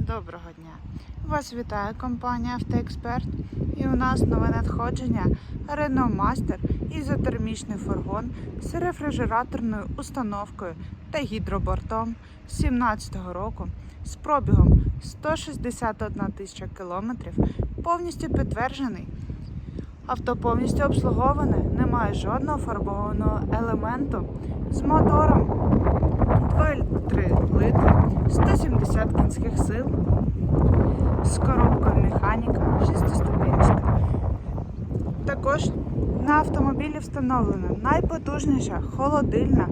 Доброго дня! Вас вітає компанія Автоексперт. І у нас нове надходження Renault Master ізотермічний фургон з рефрижераторною установкою та гідробортом 17-го року з пробігом 161 тисяча кілометрів, повністю підтверджений. Авто повністю обслуговане, немає жодного фарбованого елементу з мотором 2,3 литри, 170 кінських сил, з коробкою механіка 6-ступенчата. Також на автомобілі встановлена найпотужніша холодильна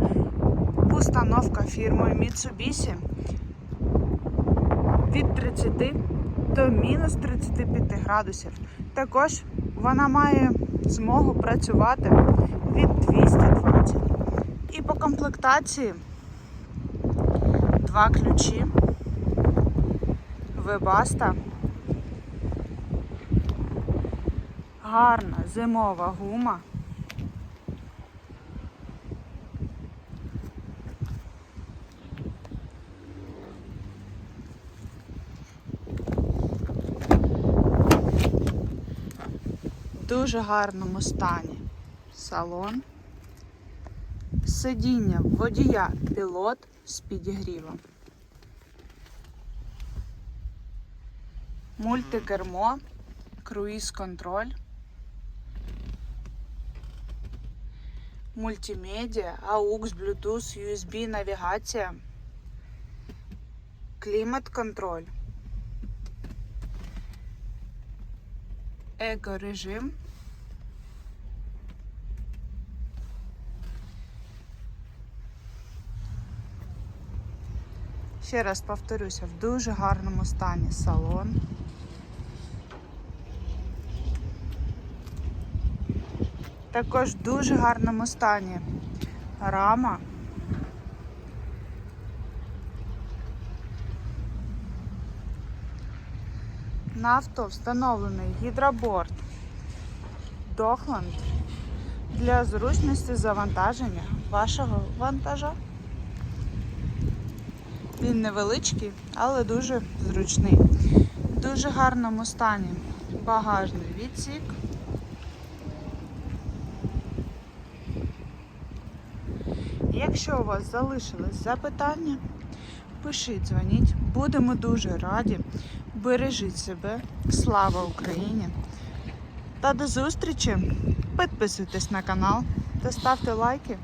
установка фірмою Mitsubishi від 30 до мінус 35 градусів. Також вона має змогу працювати від 220. І по комплектації два ключі, вебаста, гарна зимова гума. В дуже гарному стані салон. Сидіння водія пілот з підігрівом. Мультикермо, круїз контроль, мультимедіа, AUX, Bluetooth, USB навігація, клімат контроль, еко-режим. Ще раз повторюся, в дуже гарному стані салон. Також в дуже гарному стані рама. На авто встановлений гідроборд Дохланд для зручності завантаження вашого вантажа. Він невеличкий, але дуже зручний. В дуже гарному стані багажний відсік. Якщо у вас залишились запитання, пишіть, дзвоніть. Будемо дуже раді. Бережіть себе. Слава Україні! Та до зустрічі! Підписуйтесь на канал та ставте лайки.